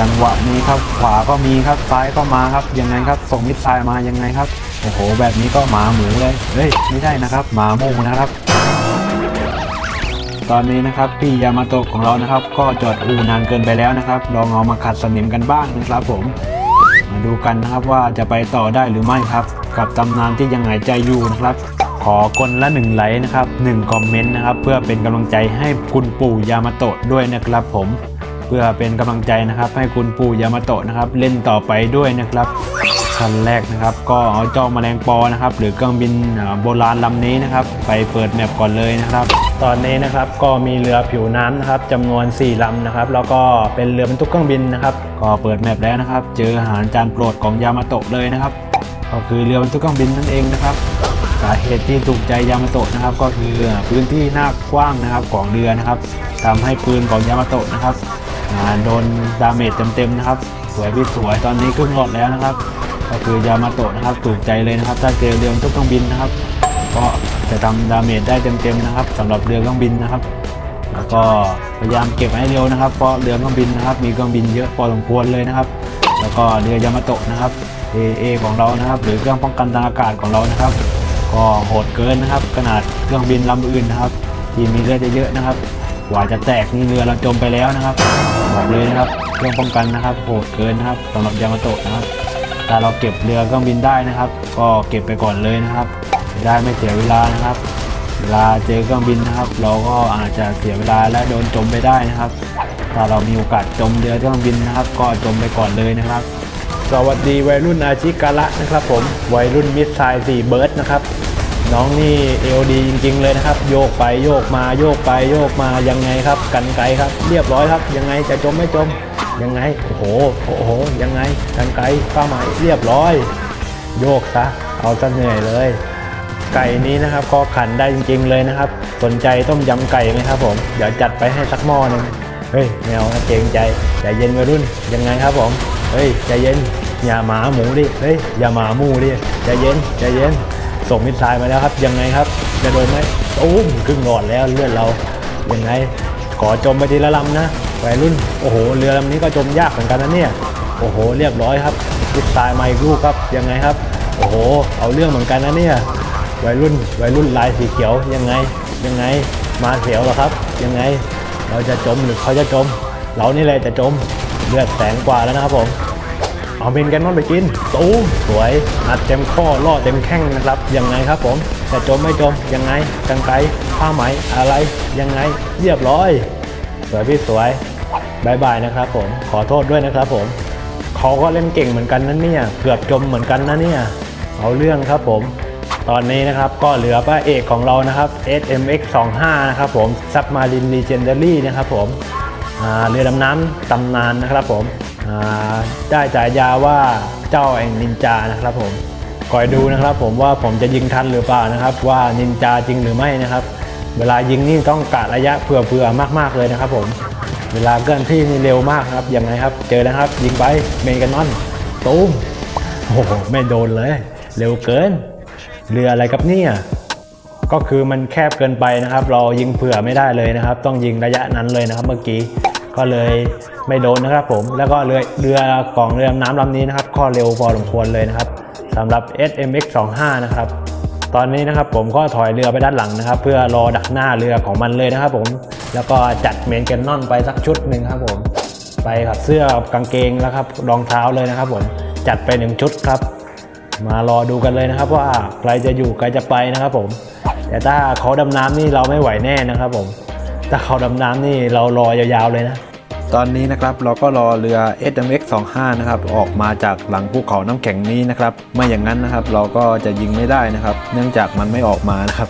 จังหวะนี้ครับขวาก็มีครับซ้ายก็มาครับยังไงครับส่งมิดไซล์มายังไงครับโอ้โห แบบนี้ก็หมาหมูเลยเฮ้ยไม่ใช่นะครับ หมาหมูนะครับ ตอนนี้นะครับพี่ยามาโตะของเรานะครับ ก็จอดอูนานเกินไปแล้วนะครับ ลองเอามาขัดสนิมกันบ้างนะครับผมมาดูกันนะครับว่าจะไปต่อได้หรือไม่ครับ กับตำนานที่ยังหายใจอยู่นะครับขอคนละหนึ่งไลค์นะครับหนึ่งคอมเมนต์นะครับ เพื่อเป็นกำลังใจให้คุณปู่ยามาโตะด้วยนะครับผม พื่อเป็นกำลังใจนะครับ ให้คุณปู่ยามาโตะนะครับ เล่นต่อไปด้วยนะครับขั้นแรกนะครับ ก็เอาเจ้าแมลงปอนะครับ หรือเครื่องบินโบราณลำนี้นะครับ ไปเปิดแมปก่อนเลยนะครับ ตอนนี้นะครับก็มีเรือผิวน้ำนะครับจำนวน 4ลำนะครับ แล้วก็เป็นเรือบรรทุกเครื่องบินนะครับ ก็เปิดแมปแล้วนะครับ เจออาหารจานโปรดของยามาโตะเลยนะครับ ก็คือเรือบรรทุกเครื่องบินนั่นเองนะครับสาเหตุที่ถูกใจยามาโตะนะครับ ก็คือพื้นที่หน้ากว้างนะครับของเรือนะครับทำให้ปืนของยามาโตะนะครับ โดนดาเมจเต็มๆนะครับ สวยพี่สวยตอนนี้ครึ่งหลอดแล้วนะครับ ก็คือยามาโตะนะครับถูกใจเลยนะครับ ถ้าเจอเรือบรรทุกเครื่องบินนะครับ ก็จะทำดาเมจได้เต็มๆนะครับสำหรับเรือเครื่องบินนะครับ แล้วก็พยายามเก็บให้เร็วนะครับเพราะเรือเครื่องบินนะครับ มีเครื่องบินเยอะพอสมควรเลยนะครับ แล้วก็เรือยามาโตะนะครับ AA ของเรานะครับ หรือเครื่องป้องกันทางอากาศของเรานะครับ ก็โหดเกินนะครับ ขนาดเครื่องบินลำอื่นนะครับ ที่มีเรือเยอะๆนะครับกว่าจะแตกนี่เรือเราจมไปแล้วนะครับ บอกเลยนะครับเครื่องป้องกันนะครับโหดเกินนะครับสำหรับยามาโตะนะครับถ้าเราเก็บเรือเครื่องบินได้นะครับ ก็เก็บไปก่อนเลยนะครับ ได้ไม่เสียเวลานะครับ เวลาเจอเครื่องบินนะครับ เราก็อาจจะเสียเวลาและโดนจมไปได้นะครับ ถ้าเรามีโอกาสจมเรือเครื่องบินนะครับ ก็จมไปก่อนเลยนะครับ สวัสดีวัยรุ่นอาชิการะนะครับ ผมวัยรุ่นมิสไซล์สี่เบิร์ดนะครับ น้องนี่เอลดีจริง ๆ เลยนะครับ โยกไปโยกมาโยกไปโยกมายังไงครับ กันไกลครับ เรียบร้อยครับ ยังไงจะจมไม่จม ยังไงโอ้โหโอ้โหยังไงกันไกลเป้าหมายเรียบร้อย โยกซะเอาซะเหนื่อยเลย ไก่นี้นะครับก็ขันได้จริง ๆ เลยนะครับ สนใจต้มยำไก่ไหมครับผมเดี๋ยวจัดไปให้สักหม้อหนึงเฮ้ยแมวนะเกรงใจใจเย็นวัยรุ่นยังไงครับผมเฮ้ยใจเย็นอย่าหมาหมูดิเฮ้ยอย่าหมาหมูดิใจเย็นใจเย็น ส่งมิสไซล์มาแล้วครับ ยังไงครับ จะโดนไหมอุ้มครึ่งหลอดแล้วเลือดเรา ยังไง ขอจมไปทีละลำนะวัยรุ่น โอ้โห เรือลำนี้ก็จมยากเหมือนกันนะเนี่ย โอ้โห เรียบร้อยครับมิสไซล์มาอีกลูกครับ ยังไงครับ โอ้โห เอาเรื่องเหมือนกันนะเนี่ย วัยรุ่น วัยรุ่นลายสีเขียว ยังไง ยังไง มาเสียวเหรอครับ ยังไง เราจะจมหรือเขาจะจม เรานี่แหละจะจม เลือดแสงกว่าแล้วนะครับผม เอาเมนแกนนอนไปกินตูมสวยอัดเต็มข้อล่อเต็มแข้งนะครับยังไงครับผมจะจมไม่จมยังไงกังไกผ้าไหมอะไรยังไงเรียบร้อย สวยพี่สวยบายบายนะครับผมขอโทษด้วยนะครับผมเขาก็เล่นเก่งเหมือนกันนะเนี่ยเกือบจมเหมือนกันนะเนี่ยเอาเรื่องครับผม ตอนนี้นะครับก็เหลือพระเอกของเรานะครับ SMX 25นะครับผม Submarine Legendary นะครับผมเรือดำน้ำตำนานนะครับผม ได้ฉายาว่าเจ้าแห่งนินจานะครับผมคอยดูนะครับผมว่าผมจะยิงทันหรือเปล่านะครับ ว่านินจาจริงหรือไม่นะครับ เวลายิงนี่ต้องกะระยะเผื่อๆมาก ๆเลยนะครับ ผม เวลาเคลื่อนที่นี่เร็วมากครับยังไงครับ เจอแล้วครับ ยิงไปเมนกันนอนตูมโอ้โหไม่โดนเลย เร็วเกิน เรืออะไรครับเนี่ยก็คือมันแคบเกินไปนะครับ เรายิงเผื่อไม่ได้เลยนะครับ ต้องยิงระยะนั้นเลยนะครับ เมื่อกี้ ก็เลยไม่โดนนะครับผมแล้วก็เรือเรือของเรือดำน้ำลำนี้นะครับก็เร็วพอสมควรเลยนะครับสำหรับ SMX 25 นะครับตอนนี้นะครับผมก็ถอยเรือไปด้านหลังนะครับ เพื่อรอดักหน้าเรือของมันเลยนะครับผมแล้วก็จัดเมนแกนนอนไปสักชุดหนึ่งครับผม ไปกับเสื้อกางเกงแล้วครับรองเท้าเลยนะครับผมจัดไปหนึ่งชุดครับ มารอดูกันเลยนะครับ ว่าใครจะอยู่ใครจะไปนะครับผม แต่ถ้าเขาดำน้ำนี่เราไม่ไหวแน่นะครับผม ถ้าเขาดำน้ำนี่เรารอยาวๆเลยนะ ตอนนี้นะครับเราก็รอเรือ SMX 25นะครับออกมาจากหลังภูเขาน้ำแข็งนี้นะครับไม่อย่างนั้นนะครับเราก็จะยิงไม่ได้นะครับ เนื่องจากมันไม่ออกมานะครับ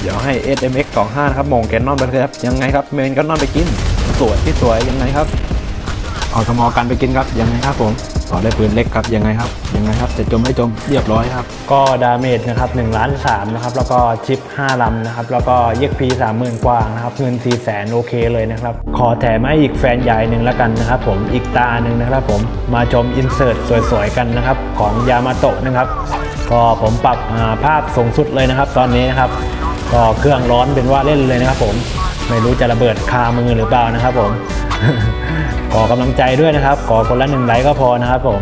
เดี๋ยวให้ SMX 25นะครับมองแกนนอนไปเลยครับยังไงครับเมนแกนนอนไปกินสวยที่สวยยังไงครับ เอาสมอกันไปกินครับยังไงครับผม ต่อได้ปืนเล็กครับยังไงครับยังไงครับจะจมไม่จมเรียบร้อยครับ ก็ดาเมจนะครับ1ล้าน3นะครับแล้วก็ชิป5ลำนะครับแล้วก็เย็กพี30,000กว่านะครับเงิน4แสนโอเคเลยนะครับขอแถมให้อีกแฟนใหญ่หนึ่งแล้วกันนะครับผมอีกตาหนึ่งนะครับผมมาชมอินเสิร์ตสวยๆกันนะครับของยามาโตะนะครับก็ผมปรับภาพสูงสุดเลยนะครับ ตอนนี้นะครับก็เครื่องร้อนเป็นว่าเล่นเลยนะครับผมไม่รู้จะระเบิดคามือหรือเปล่านะครับผม ขอกำลังใจด้วยนะครับ ขอคนละหนึ่งไลค์ก็พอนะครับผม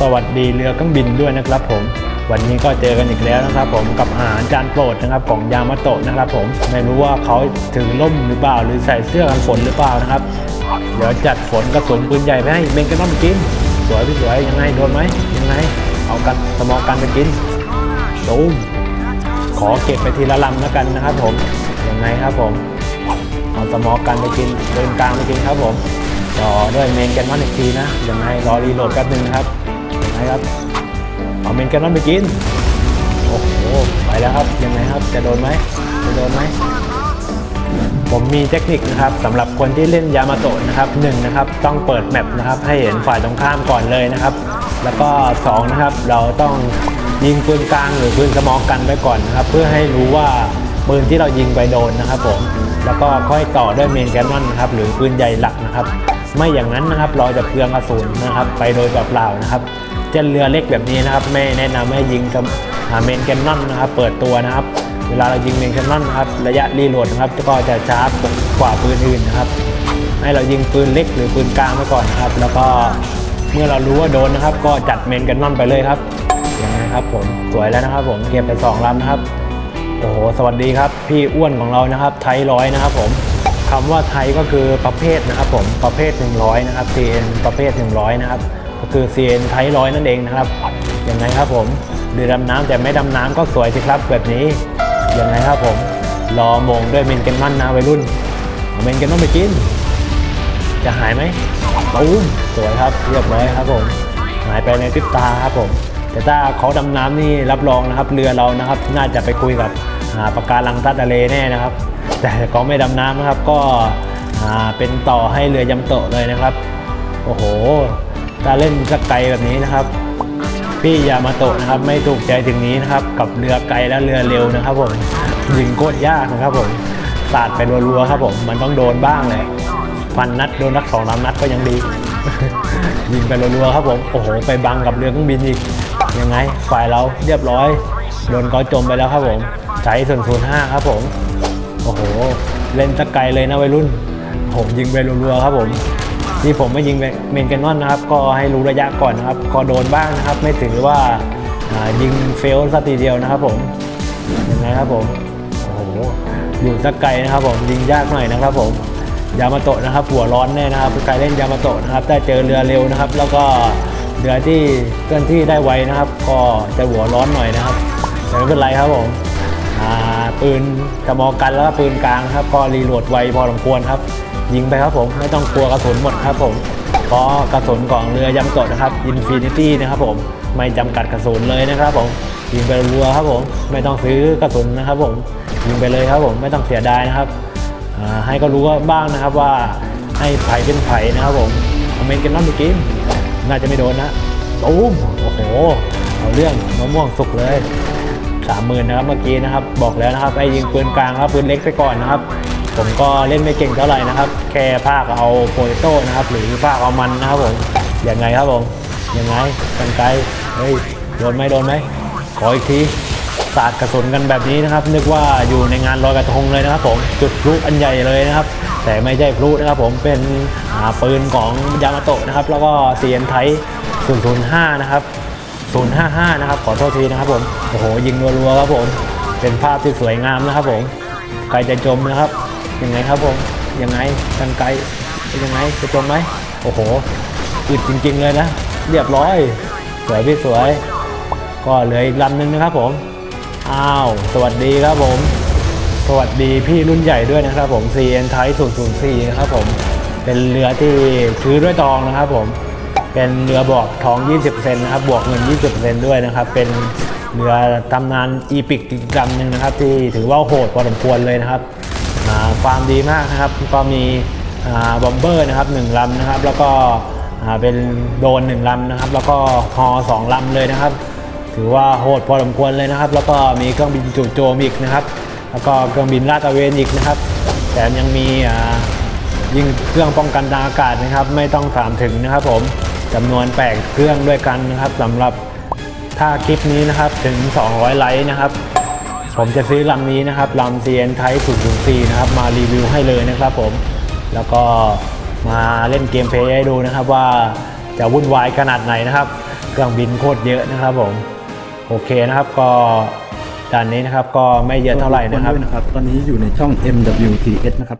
สวัสดีเรือเครื่องบินด้วยนะครับผม วันนี้ก็เจอกันอีกแล้วนะครับ ผมกับอาหารจานโปรดนะครับของยามาโตะนะครับ ผมไม่รู้ว่าเขาถือล่มหรือเปล่า หรือใส่เสื้อกันฝนหรือเปล่านะครับ เดี๋ยวจัดฝนกระสุนปืนใหญ่ไปให้เมนกันต้องไปกิน สวยพี่สวยยังไงโดนไหมยังไง เอากันสมองกันไปกินตูมขอเก็บไปทีละลำแล้วกันนะครับ ผมยังไงครับผมเอาสมองกันไปกินเดินกลางไปกินครับผม ต่อด้วยเมนแกนวันอีกทีนะยังไงรอรีโหลดแป๊บนึงนะครับยังไงครับเอาเมนแกนวันไปกินโอ้โหไปแล้วครับยังไงครับจะโดนไหมจะโดนไหมผมมีเทคนิคนะครับสำหรับคนที่เล่นยามาโตะนะครับหนึ่งนะครับต้องเปิดแมปนะครับให้เห็นฝ่ายตรงข้ามก่อนเลยนะครับ แล้วก็สองนะครับเราต้องยิงปืนกลางหรือปืนสมองกันไว้ก่อนนะครับ เพื่อให้รู้ว่าปืนที่เรายิงไปโดนนะครับผมแล้วก็ค่อยต่อด้วยเมนแกนนอนนะครับหรือปืนใหญ่หลักนะครับ ไม่อย่างนั้นนะครับเราจะเปลืองกระสุนนะครับ ไปโดยเปล่าๆนะครับเช่นเรือเล็กแบบนี้นะครับไม่แนะนำให้ยิงกับเมนแกนนอนนะครับ เปิดตัวนะครับ เวลาเรายิงเมนแคนนอนนะครับระยะรีโหลดนะครับก็จะช้ากว่าปืนอื่นนะครับ ให้เรายิงปืนเล็กหรือปืนกลางไว้ก่อนนะครับ แล้วก็เมื่อเรารู้ว่าโดนนะครับ ก็จัดเมนแคนนอนไปเลยครับอย่างไรครับผมสวยแล้วนะครับ ผมเก็บไปสองลำนะครับโอ้โหสวัสดีครับ พี่อ้วนของเรานะครับ ไทยร้อยนะครับผม คำว่าไทยก็คือประเภทนะครับผมประเภท 100 นะครับ CN ประเภท 100 นะครับ ก็คือ CN ไทยร้อยนั่นเองนะครับอย่างไรครับผมเรือดำน้ำแต่ไม่ดำน้ำก็สวยสิครับแบบนี้ยังไงครับผมรอมงด้วยเมนเกนมันนะวัยรุ่นเมนเกนมันไปกิน จะหายไหมตูมสวยครับเรียบร้อยครับผมหายไปในพริบตาครับผม แต่ถ้าเขาดำน้ำนี่รับรองนะครับ เรือเรานะครับ น่าจะไปคุยกับอ่าปะการังใต้ทะเลแน่นะครับ แต่เขาไม่ดำน้ำนะครับ ก็เป็นต่อให้เรือยำโตะเลยนะครับ โอ้โหถ้าเล่นสักไกลแบบนี้นะครับ พี่ยามาโตะนะครับ ไม่ถูกใจถึงนี้นะครับ กับเรือไกลและเรือเร็วนะครับผมยิงโคตรยากนะครับผมสาดไปรัวๆครับผมมันต้องโดนบ้างแหละพันนัดโดนนักสองสามนัดก็ยังดียิงไปรัวๆครับผมโอ้โหไปบังกับเรือเครื่องบินอีกยังไงฝ่ายเราเรียบร้อยโดนกอจมไปแล้วครับผมใช้ส่วนศูนย์ห้าครับผม โอ้โห เล่นตะไกลเลยนะวัยรุ่นผมยิงไปรัวๆครับผมที่ผมไม่ยิงเมนแกนนอนนะครับ ก็ให้รู้ระยะก่อนนะครับก็โดนบ้างนะครับ ไม่ถือว่ายิงเฟลสักทีเดียวนะครับผมยังไงครับผมโอ้โหอยู่สกไกลนะครับผมยิงยากหน่อยนะครับผมยามาโตะนะครับหัวร้อนแน่นะครับใครเล่นยามาโตะนะครับถ้เจอเรือเร็วนะครับ แล้วก็เรือที่เคลื่อนที่ได้ไวนะครับ ก็จะหัวร้อนหน่อยนะครับแต่ไม่เป็นไรครับผม ปืนกระบอกกันแล้วก็ปืนกลางครับ ก็รีโหลดไวพอสมควรครับ ยิงไปครับผมไม่ต้องกลัวกระสุนหมดครับผมเพราะกระสุนของเรือยำโตะนะครับ Infinity นะครับผมไม่จำกัดกระสุนเลยนะครับผมยิงไปรัวครับผมไม่ต้องซื้อกระสุนนะครับผมยิงไปเลยครับผมไม่ต้องเสียดายนะครับให้ก็รู้ว่าบ้างนะครับว่าให้ไผ่เป็นไผ่นะครับผมคอมเมนต์กันน้องไปกินน่าจะไม่โดนนะตูมโอ้โหเอาเรื่องมะม่วงสุกเลย สามหมื่นนะครับเมื่อกี้นะครับ บอกแล้วนะครับไอ้ยิงปืนกลางครับปืนเล็กไปก่อนนะครับ ผมก็เล่นไม่เก่งเท่าไหร่นะครับ แค่ภาคเอาโปเตโต้นะครับ หรือภาคเอามันนะครับผมยังไงครับผมยังไงกันไกลเฮ้ยโดนไหมโดนไหมขออีกทีสาดกระสุนกันแบบนี้นะครับ นึกว่าอยู่ในงานลอยกระทงเลยนะครับ ผมจุดพลุอันใหญ่เลยนะครับ แต่ไม่ใช่พลุนะครับ ผมเป็นปืนของยามาโตะนะครับ แล้วก็เซียนไทย005 นะครับ 055 นะครับ ขอโทษทีนะครับผม โอ้โห ยิงรัวๆครับผม เป็นภาพที่สวยงามนะครับผมใครจะจมนะครับ ยังไงครับผม ยังไงกันไกลยังไงจะจมไหมโอ้โหอึดจริง ๆ เลยนะ เรียบร้อย สวยพี่สวย ก็เหลืออีกลำหนึ่งนะครับผม อ้าว สวัสดีครับผม สวัสดีพี่รุ่นใหญ่ด้วยนะครับผม CN ไทย004 นะครับผม เป็นเรือที่ซื้อด้วยตองนะครับผม เป็นเรือบอกทอง 20%นะครับบวกเงิน 20%ด้วยนะครับ เป็นเรือตำนานอีพิกอีกลำหนึ่งนะครับ ที่ถือว่าโหดพอสมควรเลยนะครับความดีมากนะครับ ก็มีบอมเบอร์นะครับหนึ่งลำนะครับ แล้วก็เป็นโดนหนึ่งลำนะครับ แล้วก็ฮอสองลำเลยนะครับ ถือว่าโหดพอสมควรเลยนะครับ แล้วก็มีเครื่องบินจู่โจมอีกนะครับ แล้วก็เครื่องบินลาดตระเวนอีกนะครับแถมยังมียิงเครื่องป้องกันทางอากาศนะครับ ไม่ต้องถามถึงนะครับผม จำนวน 8 เครื่องด้วยกันนะครับสำหรับถ้าคลิปนี้นะครับถึง 200 ไลค์นะครับ ผมจะซื้อลำนี้นะครับลำ CN Type 004นะครับมารีวิวให้เลยนะครับผม แล้วก็มาเล่นเกมเพลย์ให้ดูนะครับว่าจะวุ่นวายขนาดไหนนะครับ เครื่องบินโคตรเยอะนะครับผม โอเคนะครับก็ด่านนี้นะครับก็ไม่เยอะเท่าไหร่นะครับด้วยนะครับตอนนี้อยู่ในช่อง MWTS นะครับ